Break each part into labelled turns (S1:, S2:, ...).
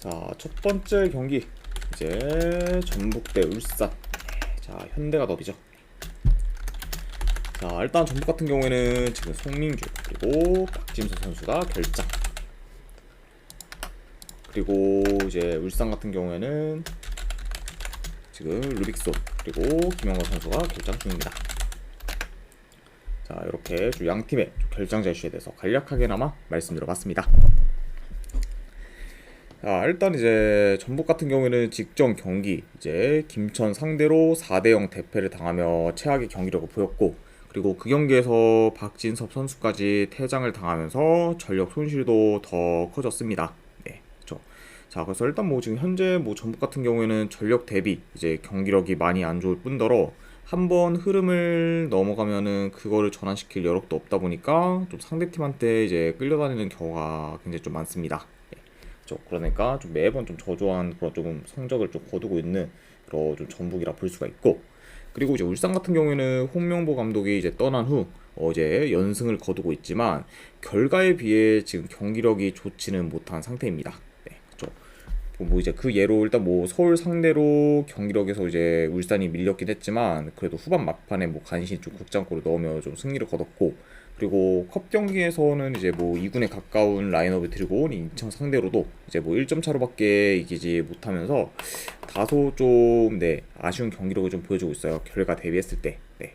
S1: 자, 첫 번째 경기 이제 전북 대 울산. 자, 현대가 더비죠. 자, 일단 전북 같은 경우에는 지금 송민규 그리고 박진수 선수가 결장. 그리고 이제 울산 같은 경우에는 지금 루빅소 그리고 김영건 선수가 결장 중입니다. 자, 이렇게 좀양 팀의 결장자 이슈에 대해서 간략하게나마 말씀드려봤습니다. 자, 일단 이제 전북 같은 경우에는 직전 경기 이제 김천 상대로 4대 0 대패를 당하며 최악의 경기력을 보였고 그리고 그 경기에서 박진섭 선수까지 퇴장을 당하면서 전력 손실도 더 커졌습니다. 네, 그렇죠. 자, 그래서 일단 뭐 지금 현재 뭐 전북 같은 경우에는 전력 대비 이제 경기력이 많이 안 좋을 뿐더러 한번 흐름을 넘어가면은 그거를 전환시킬 여력도 없다 보니까 좀 상대팀한테 이제 끌려다니는 경우가 굉장히 좀 많습니다. 그렇죠. 그러니까 좀 매번 좀 저조한 그런 조금 성적을 좀 거두고 있는 그런 좀 전북이라 볼 수가 있고 그리고 이제 울산 같은 경우에는 홍명보 감독이 이제 떠난 후 어제 연승을 거두고 있지만 결과에 비해 지금 경기력이 좋지는 못한 상태입니다. 네, 그렇죠. 뭐 이제 그 예로 일단 뭐 서울 상대로 경기력에서 이제 울산이 밀렸긴 했지만 그래도 후반 막판에 뭐 간신히 좀 극장골을 넣으며 좀 승리를 거뒀고 그리고 컵 경기에서는 이제 뭐 2군에 가까운 라인업을 들고 온 인천 상대로도 이제 뭐 1점 차로밖에 이기지 못하면서 다소 좀 네, 아쉬운 경기력을 좀 보여주고 있어요. 결과 대비했을 때. 네.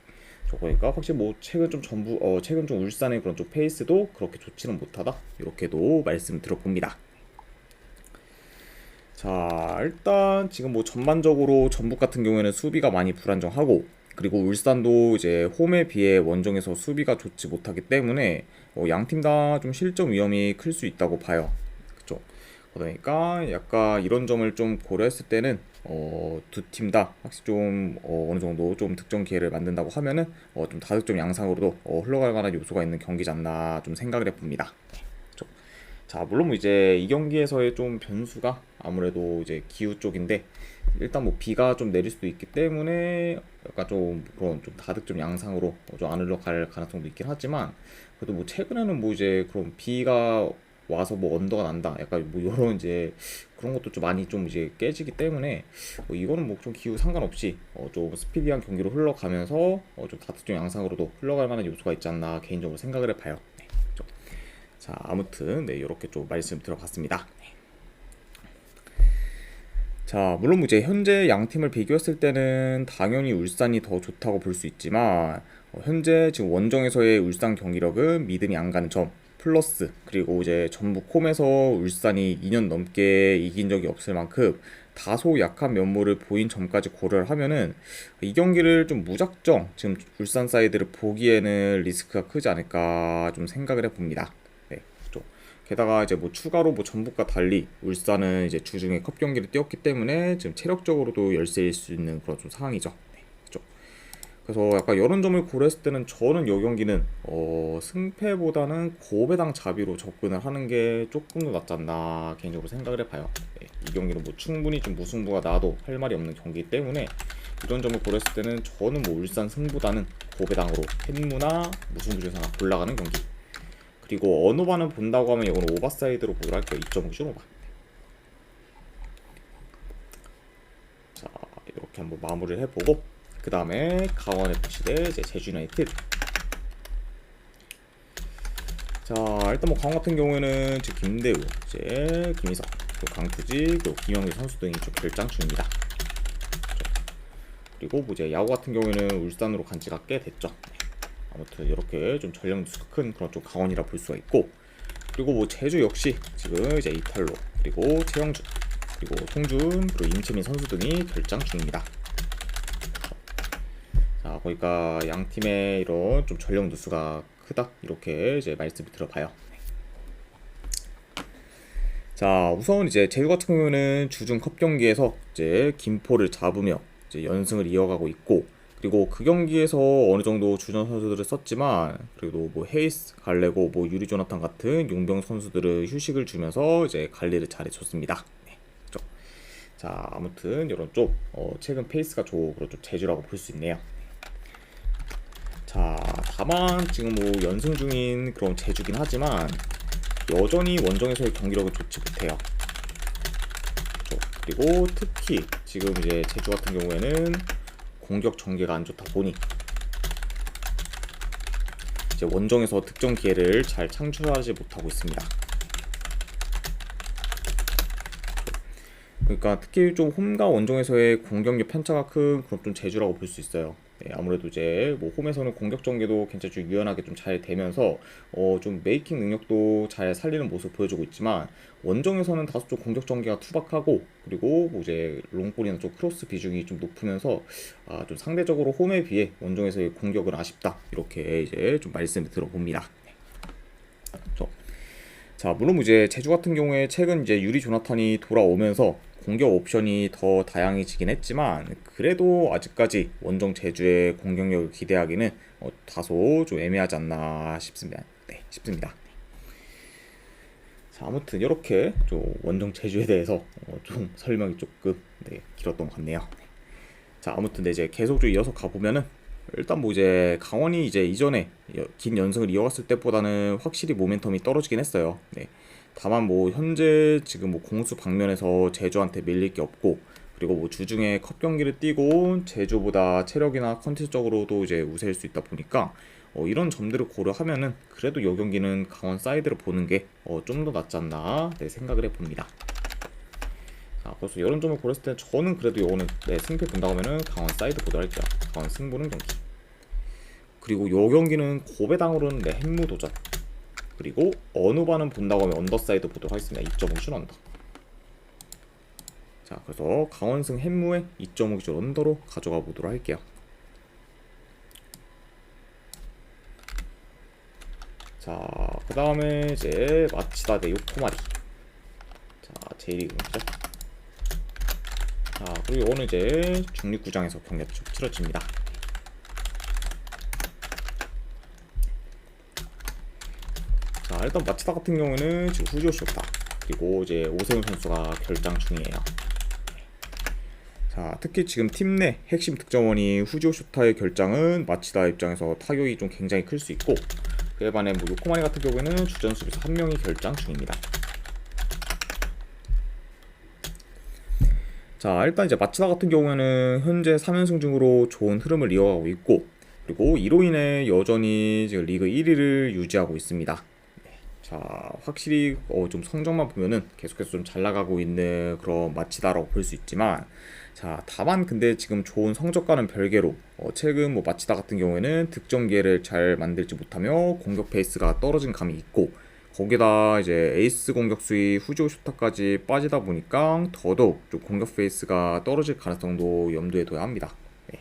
S1: 저 그러니까 확실히 뭐 최근 좀 전부 어 최근 좀 울산의 그런 좀 페이스도 그렇게 좋지는 못하다. 이렇게도 말씀 드려봅니다. 자, 일단 지금 뭐 전반적으로 전북 같은 경우에는 수비가 많이 불안정하고 그리고 울산도 이제 홈에 비해 원정에서 수비가 좋지 못하기 때문에 어, 양팀 다 좀 실점 위험이 클 수 있다고 봐요. 그쵸? 그러니까 약간 이런 점을 좀 고려했을 때는 어, 두 팀 다 확실히 좀 어, 어느 정도 좀 득점 기회를 만든다고 하면은 어, 좀 다득점 양상으로도 어, 흘러갈 만한 요소가 있는 경기지 않나 좀 생각을 해봅니다. 자, 물론 뭐 이제 이 경기에서의 좀 변수가 아무래도 이제 기후 쪽인데 일단 뭐 비가 좀 내릴 수도 있기 때문에 약간 좀 그런 좀 다득점 양상으로 좀 안 흘러갈 가능성도 있긴 하지만 그래도 뭐 최근에는 뭐 이제 그런 비가 와서 뭐 언더가 난다 약간 뭐 이런 이제 그런 것도 좀 많이 좀 이제 깨지기 때문에 뭐 이거는 뭐 좀 기후 상관없이 어 좀 스피디한 경기로 흘러가면서 어 좀 다득점 양상으로도 흘러갈 만한 요소가 있지 않나 개인적으로 생각을 해봐요. 네, 좀. 자 아무튼 네 이렇게 좀 말씀 들어봤습니다. 네. 자, 물론 이제 현재 양 팀을 비교했을 때는 당연히 울산이 더 좋다고 볼 수 있지만 어, 현재 지금 원정에서의 울산 경기력은 믿음이 안 가는 점 플러스 그리고 이제 전북 홈에서 울산이 2년 넘게 이긴 적이 없을 만큼 다소 약한 면모를 보인 점까지 고려를 하면은 이 경기를 좀 무작정 지금 울산 사이드를 보기에는 리스크가 크지 않을까 좀 생각을 해봅니다. 게다가 이제 뭐 추가로 뭐 전북과 달리 울산은 이제 주중에 컵 경기를 뛰었기 때문에 지금 체력적으로도 열세일 수 있는 그런 좀 상황이죠. 네, 그죠. 그래서 약간 이런 점을 고려했을 때는 저는 이 경기는 어, 승패보다는 고배당 자비로 접근을 하는 게 조금 더 낫지 않나 개인적으로 생각을 해봐요. 네, 이 경기는 뭐 충분히 좀 무승부가 나도 할 말이 없는 경기이기 때문에 이런 점을 고려했을 때는 저는 뭐 울산 승보다는 고배당으로 팬무나 무승부 하나 골라가는 경기 그리고 언어반을 본다고 하면 이거는 오버사이드로 보도록 할게요. 2.5죠 오버. 자 이렇게 한번 마무리를 해보고 그 다음에 강원 FC 대 이제 제주 유나이티드. 자 일단 뭐 강원 같은 경우에는 이제 김대우, 이제 김희석, 또 강투지, 그리고 김영규 선수 등이 좀 결장 중입니다. 그리고 뭐 이제 야구 같은 경우에는 울산으로 간 지가 꽤 됐죠. 아무튼 이렇게 좀 전력 누수가 큰 그런 좀 강원이라 볼 수가 있고 그리고 뭐 제주 역시 지금 이제 이탈로 그리고 최영준 그리고 송준 그리고 임채민 선수 등이 결장 중입니다. 자 그러니까 양 팀의 이런 좀 전력 누수가 크다 이렇게 이제 말씀을 들어봐요. 자 우선 이제 제주 같은 경우는 주중 컵 경기에서 이제 김포를 잡으며 이제 연승을 이어가고 있고 그리고 그 경기에서 어느 정도 주전 선수들을 썼지만 그래도 뭐 헤이스, 갈레고, 뭐 유리 조나탄 같은 용병 선수들을 휴식을 주면서 이제 관리를 잘해줬습니다. 네, 그렇죠. 자 아무튼 이런 좀 어, 최근 페이스가 좋고 좀 제주라고 볼 수 있네요. 자 다만 지금 뭐 연승 중인 그런 제주긴 하지만 여전히 원정에서의 경기력은 좋지 못해요. 그리고 특히 지금 이제 제주 같은 경우에는 공격 전개가 안 좋다 보니 이제 원정에서 득점 기회를 잘 창출하지 못하고 있습니다. 그러니까 특히 좀 홈과 원정에서의 공격력 편차가 큰 그런 좀 제주라고 볼 수 있어요. 네, 아무래도 이제 뭐 홈에서는 공격 전개도 좀 유연하게 좀 잘 되면서 어 좀 메이킹 능력도 잘 살리는 모습 보여주고 있지만 원정에서는 다소 좀 공격 전개가 투박하고 그리고 뭐 이제 롱볼이나 좀 크로스 비중이 좀 높으면서 아 좀 상대적으로 홈에 비해 원정에서의 공격은 아쉽다 이렇게 이제 좀 말씀을 들어봅니다. 네. 저, 자 물론 이제 제주 같은 경우에 최근 이제 유리 조나탄이 돌아오면서 공격 옵션이 더 다양해지긴 했지만 그래도 아직까지 원정 제주의 공격력을 기대하기는 어, 다소 좀 애매하지 않나 싶습니다. 네, 싶습니다. 자, 아무튼 이렇게 좀 원정 제주에 대해서 어, 좀 설명이 조금 네, 길었던 것 같네요. 자, 아무튼 네, 이제 계속 좀 이어서 가보면은 일단 뭐 이제 강원이 이제 이전에 여- 긴 연승을 이어갔을 때보다는 확실히 모멘텀이 떨어지긴 했어요. 네. 다만 뭐 현재 지금 뭐 공수 방면에서 제주한테 밀릴 게 없고 그리고 뭐 주중에 컵 경기를 뛰고 제주보다 체력이나 컨텐츠적으로도 이제 우세일 수 있다 보니까 어, 이런 점들을 고려하면은 그래도 이 경기는 강원 사이드를 보는 게 어, 좀더 낫지 않나 네, 생각을 해봅니다. 자, 그래서 이런 점을 고렸을 때 저는 그래도 이거는 네, 승패 본다고 하면은 강원 사이드 보도록 할게요. 강원 승부는 경기. 그리고 이 경기는 고배당으로는 네, 핵무 도전. 그리고 반은 본다고 하면 언더사이드 보도록 하겠습니다. 2.5슛 언더. 자, 그래서 강원승 햄무에 2.5슛 언더로 가져가 보도록 할게요. 자, 그 다음에 이제 마치다 대 요코마리. 자, 경기죠. 자, 그리고 오늘 이제 중립구장에서 경기가 쭉 치러집니다. 일단 마치다 같은 경우는 지금 후지오 쇼타 그리고 이제 오세훈 선수가 결장 중이에요. 자, 특히 지금 팀 내 핵심 득점원이 후지오 쇼타의 결장은 마치다 입장에서 타격이 좀 굉장히 클 수 있고 그에 반해 뭐 요코마리 같은 경우에는 주전 수비수 한 명이 결장 중입니다. 자, 일단 이제 마치다 같은 경우에는 현재 3연승 중으로 좋은 흐름을 이어가고 있고 그리고 이로 인해 여전히 지금 리그 1위를 유지하고 있습니다. 자, 확실히 어, 좀 성적만 보면은 계속해서 좀 잘 나가고 있는 그런 마치다라고 볼 수 있지만, 자, 다만 근데 지금 좋은 성적과는 별개로 어, 최근 뭐 마치다 같은 경우에는 득점 기회를 잘 만들지 못하며 공격 페이스가 떨어진 감이 있고, 거기다 이제 에이스 공격수의 후지오 슈타까지 빠지다 보니까 더더욱 좀 공격 페이스가 떨어질 가능성도 염두에 둬야 합니다. 네.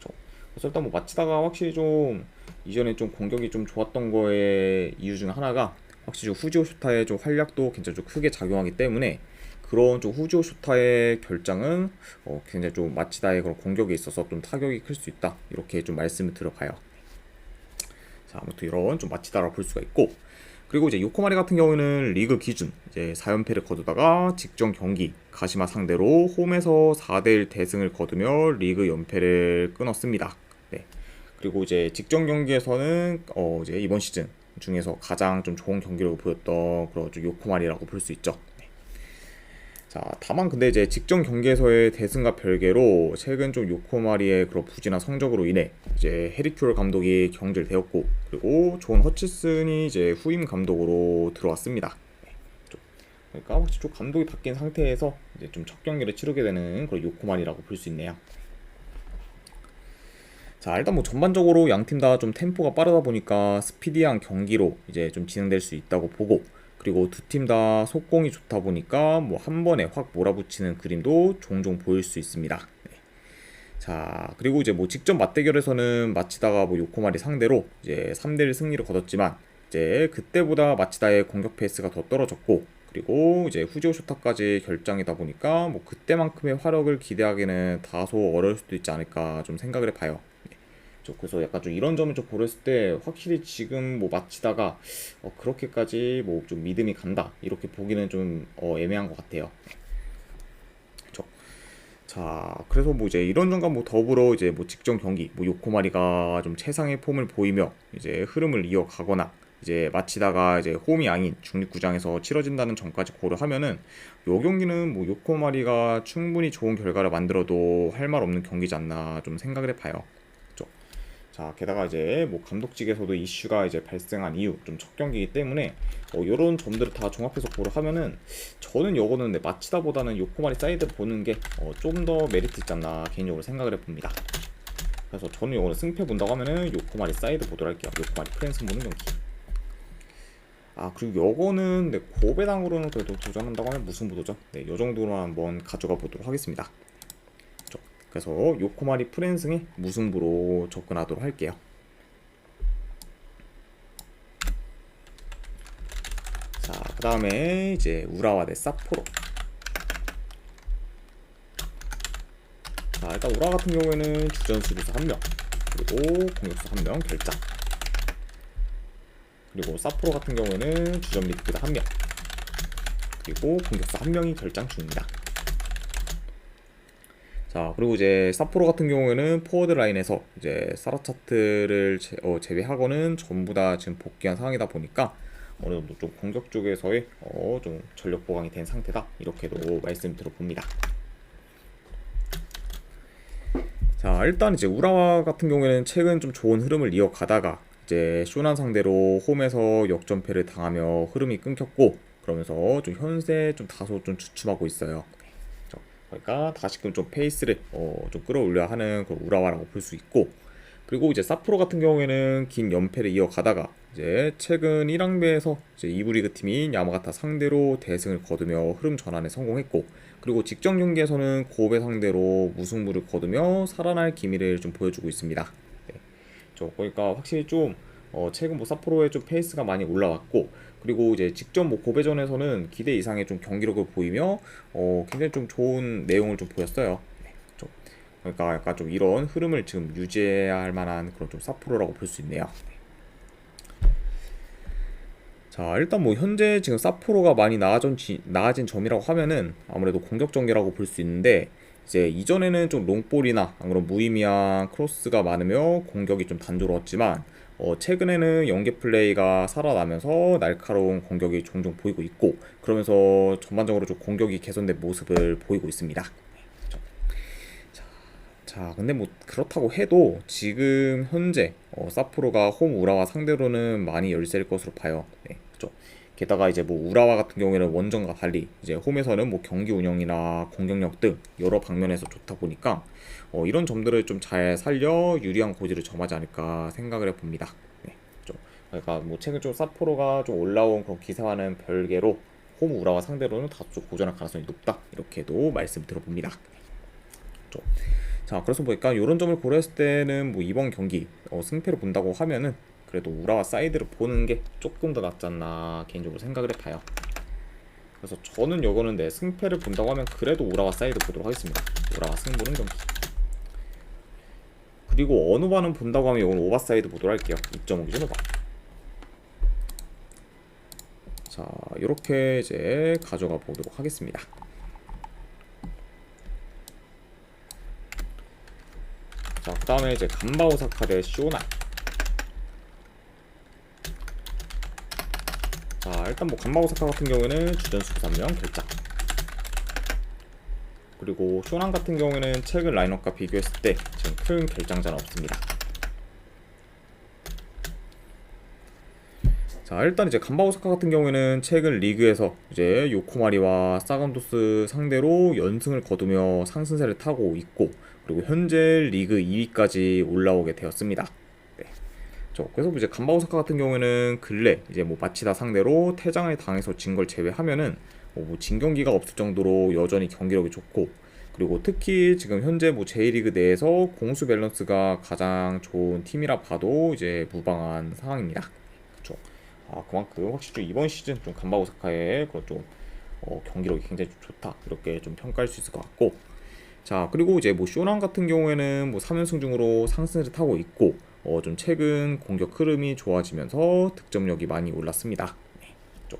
S1: 저- 그래서 일단 뭐 마치다가 확실히 좀 이전에 좀 공격이 좀 좋았던 거의 이유 중 하나가 확실히 좀 후지오 슈타의 좀 활약도 굉장히 좀 크게 작용하기 때문에 그런 좀 후지오 슈타의 결장은 어, 굉장히 좀 마치다의 그런 공격에 있어서 좀 타격이 클 수 있다 이렇게 좀 말씀을 들어봐요. 자 아무튼 이런 좀 마치다라고 볼 수가 있고 그리고 이제 요코마리 같은 경우는 리그 기준 이제 4연패를 거두다가 직전 경기 가시마 상대로 홈에서 4대1 대승을 거두며 리그 연패를 끊었습니다. 네. 그리고 이제 직전 경기에서는 어 이제 이번 시즌 중에서 가장 좀 좋은 경기를 보였던 그런 좀 요코마리라고 볼 수 있죠. 네. 자, 다만 근데 이제 직전 경기에서의 대승과 별개로 최근 좀 요코마리의 그런 부진한 성적으로 인해 이제 헤리큐얼 감독이 경질되었고 그리고 존 허치슨이 이제 후임 감독으로 들어왔습니다. 네. 좀 그러니까 혹시 좀 감독이 바뀐 상태에서 이제 좀 첫 경기를 치르게 되는 그런 요코마리라고 볼 수 있네요. 자, 일단 뭐 전반적으로 양 팀 다 좀 템포가 빠르다 보니까 스피디한 경기로 이제 좀 진행될 수 있다고 보고 그리고 두 팀 다 속공이 좋다 보니까 뭐 한 번에 확 몰아붙이는 그림도 종종 보일 수 있습니다. 네. 자, 그리고 이제 뭐 직전 맞대결에서는 마치다가 뭐 요코마리 상대로 이제 3대1 승리를 거뒀지만 이제 그때보다 마치다의 공격 페이스가 더 떨어졌고 그리고 이제 후지오 쇼타까지 결장이다 보니까 뭐 그때만큼의 화력을 기대하기는 다소 어려울 수도 있지 않을까 좀 생각을 해봐요. 저 그래서 약간 좀 이런 점을 좀 고렸을 때 확실히 지금 뭐 마치다가 어, 그렇게까지 뭐 좀 믿음이 간다 이렇게 보기는 좀 어, 애매한 것 같아요. 저, 자 그래서 뭐 이제 이런 점과 뭐 더불어 이제 뭐 직전 경기 뭐 요코마리가 좀 최상의 폼을 보이며 이제 흐름을 이어가거나 이제 마치다가 이제 홈이 아닌 중립구장에서 치러진다는 점까지 고려하면은 요 경기는 뭐 요코마리가 충분히 좋은 결과를 만들어도 할 말 없는 경기지 않나 좀 생각을 해봐요. 자, 게다가 이제 뭐 감독직에서도 이슈가 이제 발생한 이유 좀 첫 경기이기 때문에 어, 이런 점들을 다 종합해서 고려하면은 저는 요거는 네, 마치다보다는 요코마리 사이드 보는 게 좀 더 메리트 있지 않나 개인적으로 생각을 해봅니다. 그래서 저는 요거는 승패 본다고 하면은 요코마리 사이드 보도록 할게요. 요코마리 프랜스 보는 경기. 아 그리고 요거는 네, 고배당으로는 그래도 도전한다고 하면 무슨 무도죠? 네, 요 정도로 한번 가져가 보도록 하겠습니다. 그래서 요코마리 프랜승의 무승부로 접근하도록 할게요. 자, 그 다음에 이제 우라와 대 사포로. 자, 일단 우라 같은 경우에는 주전 수비수 한 명, 그리고 공격수 한 명 결장. 그리고 사포로 같은 경우에는 주전 미드필더 한 명, 그리고 공격수 한 명이 결장 중입니다. 자, 그리고 이제 사포로 같은 경우에는 포워드 라인에서 이제 사라차트를 제, 어, 제외하고는 전부 다 지금 복귀한 상황이다 보니까 어느 정도 좀 공격 쪽에서의 어, 좀 전력 보강이 된 상태다 이렇게도 말씀 들어봅니다. 자, 일단 이제 우라와 같은 경우에는 최근 좀 좋은 흐름을 이어가다가 이제 쇼난 상대로 홈에서 역전패를 당하며 흐름이 끊겼고 그러면서 좀 현재 좀 다소 좀 주춤하고 있어요. 그러니까 다시금 좀 페이스를 어, 좀 끌어올려야 하는 그 우라와라고 볼 수 있고 그리고 이제 사프로 같은 경우에는 긴 연패를 이어가다가 이제 최근 1항배에서 이제 2부 리그 팀인 야마가타 상대로 대승을 거두며 흐름 전환에 성공했고 그리고 직전 경기에서는 고베 상대로 무승부를 거두며 살아날 기미를 좀 보여주고 있습니다. 네. 저 그러니까 확실히 좀 어, 최근 뭐 사포로의 좀 페이스가 많이 올라왔고 그리고 이제 직전 뭐 고베전에서는 기대 이상의 좀 경기력을 보이며 어, 굉장히 좀 좋은 내용을 좀 보였어요. 네, 좀 그러니까 약간 좀 이런 흐름을 지금 유지해야 할 만한 그런 좀 사포로라고 볼 수 있네요. 자 일단 뭐 현재 지금 사포로가 많이 나아진, 나아진 점이라고 하면은 아무래도 공격 전개라고 볼 수 있는데 이제 이전에는 좀 롱볼이나 안 그런 무의미한 크로스가 많으며 공격이 좀 단조로웠지만 어, 최근에는 연계 플레이가 살아나면서 날카로운 공격이 종종 보이고 있고 그러면서 전반적으로 좀 공격이 개선된 모습을 보이고 있습니다. 그렇죠. 자, 자, 근데 뭐 그렇다고 해도 지금 현재 어, 사포로가 홈 우라와 상대로는 많이 열세일 것으로 봐요. 네, 그렇죠. 게다가 이제 뭐 우라와 같은 경우에는 원정과 달리 이제 홈에서는 뭐 경기 운영이나 공격력 등 여러 방면에서 좋다 보니까 어, 이런 점들을 좀 잘 살려 유리한 고지를 점하지 않을까 생각을 해봅니다. 네, 좀 그러니까 뭐 최근 좀 사포로가 좀 올라온 그런 기세와는 별개로 홈 우라와 상대로는 다소 좀 고전할 가능성이 높다 이렇게도 말씀 들어봅니다. 좀. 자 그래서 보니까 이런 점을 고려했을 때는 뭐 이번 경기 어, 승패를 본다고 하면은 그래도 우라와 사이드를 보는 게 조금 더 낫지 않나 개인적으로 생각을 해봐요. 그래서 저는 요거는 내 승패를 본다고 하면 그래도 우라와 사이드 보도록 하겠습니다. 우라와 승부는 경기. 그리고 어느 바는 본다고 하면 이건 오버사이드 보도록 할게요. 2.5 기준 오바. 자, 이렇게 이제 가져가 보도록 하겠습니다. 자, 그 다음에 이제 간바오사카 대 쇼나. 자, 일단 뭐 간바오사카 같은 경우에는 주전 수비 3명 결장. 그리고 쇼난 같은 경우에는 최근 라인업과 비교했을 때 지금 큰 결장자는 없습니다. 자 일단 이제 간바오사카 같은 경우에는 최근 리그에서 이제 요코마리와 사간도스 상대로 연승을 거두며 상승세를 타고 있고 그리고 현재 리그 2위까지 올라오게 되었습니다. 네. 저 그래서 이제 간바오사카 같은 경우에는 근래 이제 뭐 마치다 상대로 퇴장을 당해서 진 걸 제외하면은 뭐 진경기가 없을 정도로 여전히 경기력이 좋고 그리고 특히 지금 현재 뭐 J리그 내에서 공수 밸런스가 가장 좋은 팀이라 봐도 이제 무방한 상황입니다. 그렇죠. 아 그만큼 확실히 좀 이번 시즌 좀 간바오사카의 그런 좀 어, 경기력이 굉장히 좀 좋다 이렇게 좀 평가할 수 있을 것 같고 자 그리고 이제 뭐 쇼난 같은 경우에는 뭐 3연승 중으로 상승을 타고 있고 어, 좀 최근 공격 흐름이 좋아지면서 득점력이 많이 올랐습니다. 네, 좀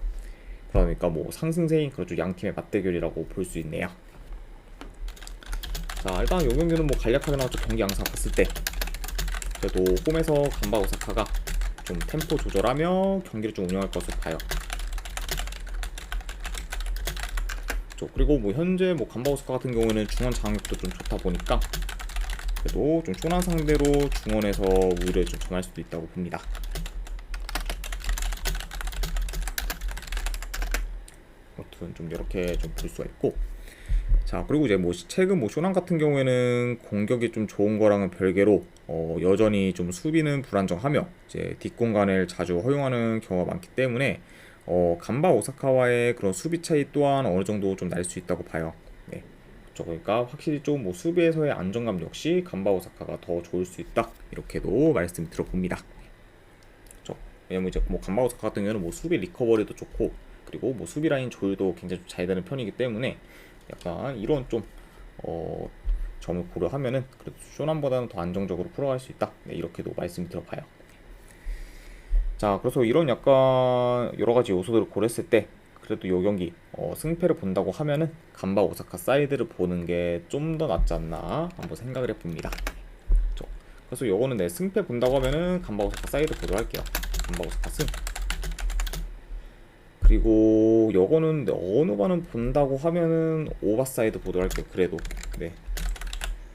S1: 그러니까 뭐 상승세인 그런 양 팀의 맞대결이라고 볼 수 있네요. 자 일단 요 경기는 뭐 간략하게 나왔죠 경기 양상 봤을 때 그래도 홈에서 간바 오사카가 좀 템포 조절하며 경기를 좀 운영할 것으로 봐요. 저 그리고 뭐 현재 뭐 간바오스카 같은 경우에는 중원 장악도 좀 좋다 보니까 그래도 좀 쇼난 상대로 중원에서 우위를 좀 점할 수도 있다고 봅니다. 아무튼 좀 이렇게 좀 볼 수가 있고 자 그리고 이제 뭐 최근 뭐 쇼난 같은 경우에는 공격이 좀 좋은 거랑은 별개로 어 여전히 좀 수비는 불안정하며 이제 뒷공간을 자주 허용하는 경우가 많기 때문에 어 간바 오사카와의 그런 수비 차이 또한 어느 정도 좀 날 수 있다고 봐요. 그러니까 확실히 좀 뭐 수비에서의 안정감 역시 간바 오사카가 더 좋을 수 있다 이렇게도 말씀 들어봅니다. 저 왜냐면 이제 뭐 간바 오사카 같은 경우는 뭐 수비 리커버리도 좋고 그리고 뭐 수비 라인 조율도 굉장히 좀잘 되는 편이기 때문에 약간 이런 좀 어, 점을 고려하면은 그래도 쇼남보다는 더 안정적으로 풀어갈 수 있다. 네, 이렇게도 말씀 드려봐요. 자, 그래서 이런 약간 여러 가지 요소들을 고렸을 때 그래도 요 경기 어, 승패를 본다고 하면은 간바 오사카 사이드를 보는 게 좀 더 낫지 않나 한번 생각을 해봅니다. 저, 그래서 요거는 내 승패 본다고 하면은 간바 오사카 사이드 보도록 할게요. 간바 오사카 승. 그리고 요거는 어느 반은 본다고 하면은 오버사이드 보도록 할게요. 그래도 네.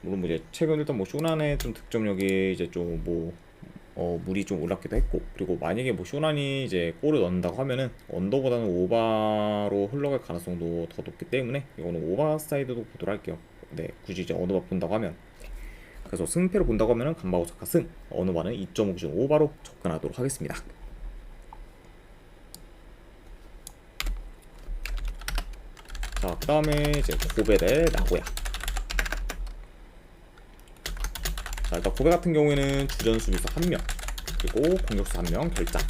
S1: 물론 뭐 이제 최근 일단 뭐 쇼난의 좀 득점력이 이제 좀뭐 어, 물이 좀 올랐기도 했고 그리고 만약에 뭐 쇼난이 이제 골을 넣는다고 하면은 언더보다는 오바로 흘러갈 가능성도 더 높기 때문에 이거는 오버사이드도 보도록 할게요. 네, 굳이 이제 어느 바 본다고 하면 그래서 승패를 본다고 하면은 간바 오사카 승 어느 바는 2.5 기준 오바로 접근하도록 하겠습니다. 자, 그 다음에 이제 고베 대 나고야. 자, 일단 고베 같은 경우에는 주전 수비수 한 명, 그리고 공격수 한 명 결장.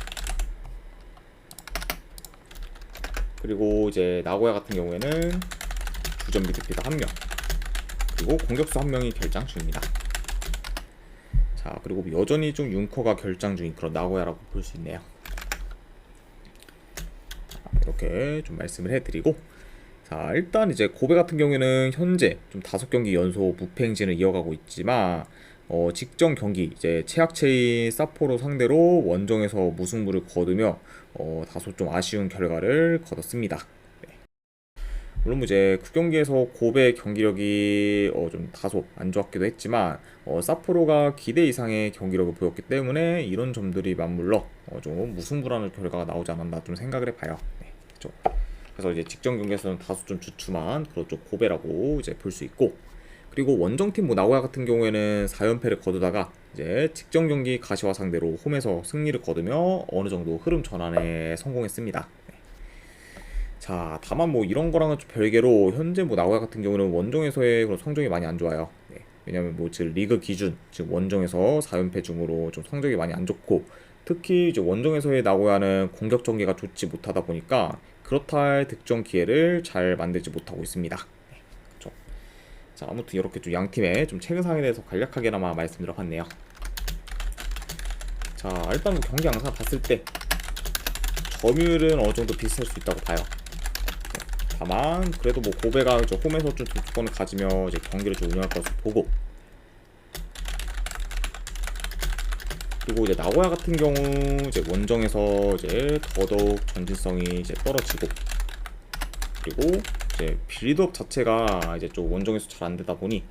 S1: 그리고 이제 나고야 같은 경우에는 주전 미드필더 한 명, 그리고 공격수 한 명이 결장 중입니다. 자, 그리고 여전히 좀 융커가 결장 중인 그런 나고야라고 볼 수 있네요. 이렇게 좀 말씀을 해드리고 자 일단 이제 고베 같은 경우에는 현재 좀 다섯 경기 연속 무패 행진을 이어가고 있지만 어, 직전 경기 이제 최악체인 사포로 상대로 원정에서 무승부를 거두며 어, 다소 좀 아쉬운 결과를 거뒀습니다. 네. 물론 뭐 이제 그 경기에서 고베 경기력이 어, 좀 다소 안 좋았기도 했지만 어, 사포로가 기대 이상의 경기력을 보였기 때문에 이런 점들이 맞물러 어, 좀 무승부라는 결과가 나오지 않았나 좀 생각을 해봐요. 네, 그렇죠. 그래서 이제 직전 경기에서는 다소 좀 주춤한 그런 좀 고배라고 이제 볼 수 있고 그리고 원정팀 뭐 나고야 같은 경우에는 4연패를 거두다가 이제 직전 경기 가시와 상대로 홈에서 승리를 거두며 어느 정도 흐름 전환에 성공했습니다. 네. 자, 다만 뭐 이런 거랑은 좀 별개로 현재 뭐 나고야 같은 경우는 원정에서의 그런 성적이 많이 안 좋아요. 네. 왜냐면 뭐 지금 리그 기준 지금 원정에서 4연패 중으로 좀 성적이 많이 안 좋고 특히 이제 원정에서의 나고야는 공격 전개가 좋지 못하다 보니까 그렇다 할 득점 기회를 잘 만들지 못하고 있습니다. 자, 아무튼 이렇게 좀 양 팀의 좀 최근 상황에 대해서 간략하게나마 말씀드려봤네요. 자, 일단 뭐 경기 양상 봤을 때 점유율은 어느 정도 비슷할 수 있다고 봐요. 네, 다만 그래도 뭐 고베가 이제 홈에서 좀 득점권을 가지며 이제 경기를 좀 운영할 것을 보고 그리고 이제 나고야 같은 경우 이제 원정에서 이제 더더욱 전진성이 이제 떨어지고 그리고 이제 빌드업 자체가 이제 좀 원정에서 잘 안 되다 보니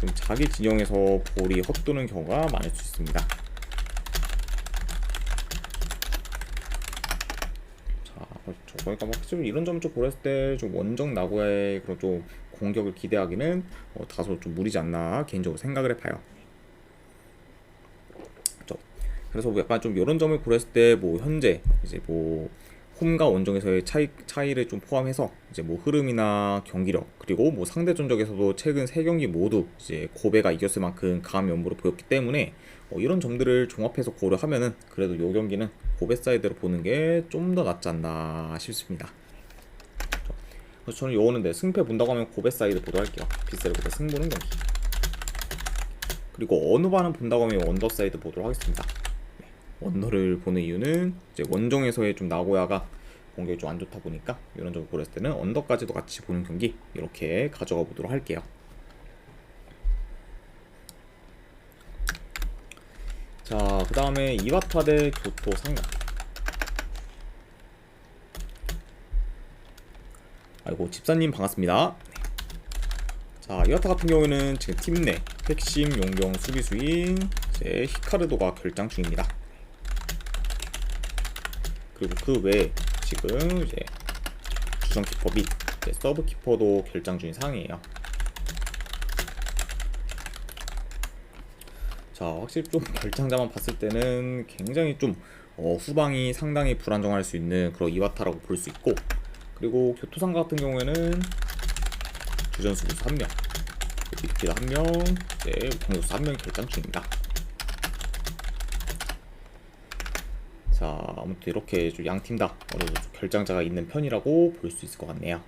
S1: 좀 자기 진영에서 볼이 헛도는 경우가 많을 수 있습니다. 그러니까 막 좀 이런 점좀 고렸을 때 좀 원정 나고야의 그런 좀 공격을 기대하기는 어, 다소 좀 무리지 않나 개인적으로 생각을 해봐요. 그래서 뭐 약간 좀 이런 점을 고렸을 때 뭐 현재 이제 뭐 홈과 원정에서의 차이 차이를 좀 포함해서 이제 뭐 흐름이나 경기력 그리고 뭐 상대 전적에서도 최근 세 경기 모두 이제 고베가 이겼을 만큼 강한 면모를 보였기 때문에 어, 이런 점들을 종합해서 고려하면은 그래도 요 경기는 고베 사이드로 보는 게 좀 더 낫지 않나 싶습니다. 그래서 저는 요거는 내 승패 본다고 하면 고베 사이드 보도 할게요. 비셀 고베 승 보는 경기. 그리고 어느 반은 본다고 하면 원더 사이드 보도록 하겠습니다. 네. 원더를 보는 이유는 이제 원정에서의 좀 나고야가 공격이 좀 안 좋다 보니까 이런 점을 고렸을 때는 언더까지도 같이 보는 경기 이렇게 가져가 보도록 할게요. 자, 그 다음에 이와타 대 교토 상가. 아이고, 집사님 반갑습니다. 네. 자, 이와타 같은 경우에는 지금 팀 내 핵심 용병 수비수인 이제 히카르도가 결장 중입니다. 그리고 그 외에 지금 이제 주전 키퍼 및 서브 키퍼도 결장 중인 상황이에요. 자, 확실히 좀 결장자만 봤을 때는 굉장히 좀 어, 후방이 상당히 불안정할 수 있는 그런 이와타라고 볼 수 있고 그리고 교토상가 같은 경우에는 주전 수비수 한 명, 미드필더 한 명, 네, 공격수 한 명이 결장 중입니다. 자, 아무튼 이렇게 좀 양팀 다 어느 결장자가 있는 편이라고 볼 수 있을 것 같네요.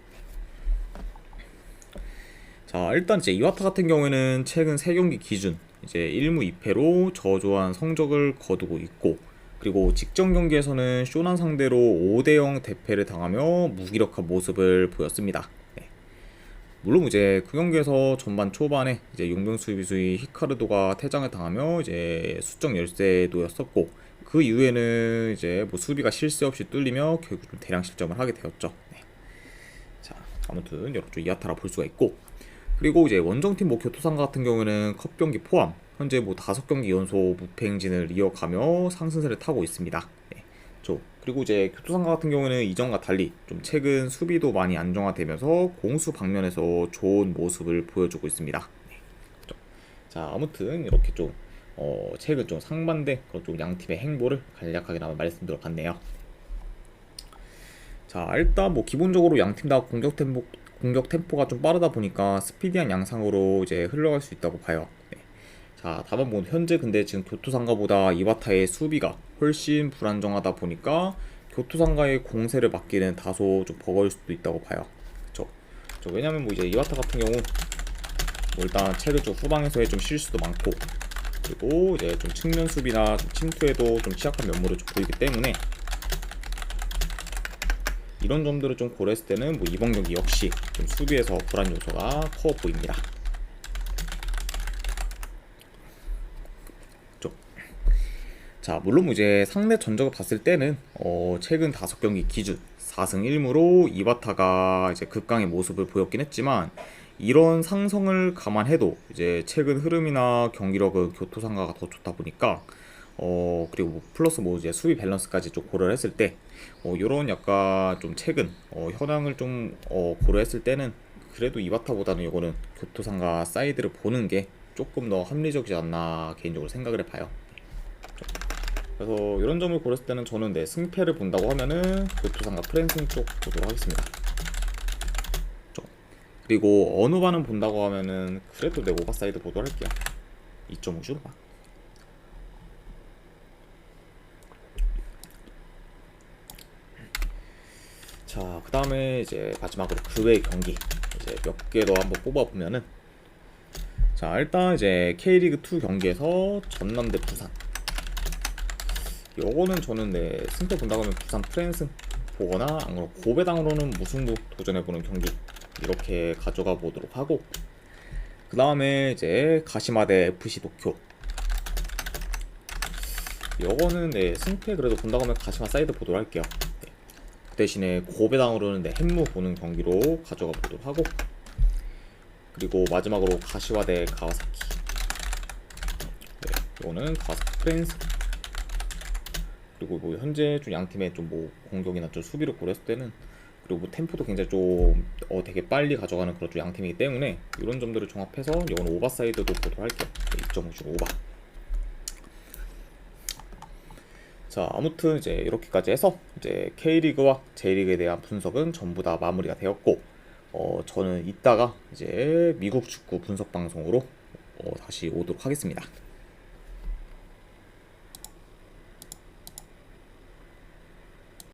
S1: 자, 일단 이제 이와타 같은 경우에는 최근 3경기 기준 이제 1무 2패로 저조한 성적을 거두고 있고 그리고 직전 경기에서는 쇼난 상대로 5대0 대패를 당하며 무기력한 모습을 보였습니다. 네. 물론 이제 그 경기에서 전반 초반에 이제 용병 수비수의 히카르도가 퇴장을 당하며 이제 수적 열세도였었고 그 이후에는 이제 뭐 수비가 실수 없이 뚫리며 결국 좀 대량 실점을 하게 되었죠. 네. 자 아무튼 여러 쪽 이하타라 볼 수가 있고 그리고 이제 원정팀 뭐 교토상가 같은 경우에는 컵 경기 포함 현재 뭐 다섯 경기 연속 무패 행진을 이어가며 상승세를 타고 있습니다. 네. 저 그리고 이제 교토상가 같은 경우에는 이전과 달리 좀 최근 수비도 많이 안정화되면서 공수 방면에서 좋은 모습을 보여주고 있습니다. 네. 저, 자 아무튼 이렇게 좀 어, 최근 좀 상반된 그런 좀 양팀의 행보를 간략하게나마 말씀드려 봤네요. 자 일단 뭐 기본적으로 양팀 다 공격 템포 공격 템포가 좀 빠르다 보니까 스피디한 양상으로 이제 흘러갈 수 있다고 봐요. 네. 자, 다만 뭐 현재 근데 지금 교토상가보다 이와타의 수비가 훨씬 불안정하다 보니까 교토상가의 공세를 막기는 다소 좀 버거울 수도 있다고 봐요. 저 왜냐면 뭐 이제 이와타 같은 경우 뭐 일단 최근 좀 후방에서의 좀 실수도 많고 그리고 이제 좀 측면 수비나 좀 침투에도 좀 취약한 면모를 좀 보이기 때문에 이런 점들을 좀 고려했을 때는 뭐 이번 경기 역시 좀 수비에서 불안 요소가 커 보입니다. 좀. 자 물론 뭐 이제 상대 전적을 봤을 때는 어 최근 다섯 경기 기준 4승 1무로 이바타가 이제 극강의 모습을 보였긴 했지만 이런 상성을 감안해도 이제 최근 흐름이나 경기력은 교토상가가 더 좋다 보니까 어 그리고 뭐 플러스 뭐 이제 수비 밸런스까지 좀 고려를 했을 때 어, 요런 약간 좀 최근 어, 현황을 좀 어, 고려했을 때는 그래도 이바타보다는 요거는 교토상가 사이드를 보는 게 조금 더 합리적이지 않나 개인적으로 생각을 해봐요. 그래서 이런 점을 고렸을 때는 저는 내 승패를 본다고 하면은 교토상가 프랜승 쪽 보도록 하겠습니다. 그리고 어느 반은 본다고 하면은 그래도 내 오바 사이드 보도록 할게요. 2.5 주로 봐. 자, 그 다음에 이제 마지막으로 그 외의 경기 이제 몇 개 더 한번 뽑아 보면은 자, 일단 이제 K리그 2 경기에서 전남 대 부산. 요거는 저는 내 승패 본다고 하면 부산 프랜승 보거나 안 그러면 고배당으로는 무승부 도전해 보는 경기 이렇게 가져가 보도록 하고 그 다음에 이제 가시마 대 FC 도쿄. 요거는 네 승패 그래도 본다고 하면 가시마 사이드 보도록 할게요. 네. 그 대신에 고배당으로는 네 햄무 보는 경기로 가져가 보도록 하고 그리고 마지막으로 가시와 대 가와사키. 네, 요거는 가와사키 프랜스. 그리고 뭐 현재 좀 양팀의 좀 뭐 공격이나 좀 수비를 고렸을 때는 그리고 뭐 템포도 굉장히 좀 어, 되게 빨리 가져가는 그런 좀 양팀이기 때문에 이런 점들을 종합해서 이건 오버사이드도 보도록 할게요 2.5주 오버 자 아무튼 이제 이렇게까지 해서 이제 K리그와 J리그에 대한 분석은 전부 다 마무리가 되었고 어 저는 이따가 이제 미국 축구 분석 방송으로 어, 다시 오도록 하겠습니다.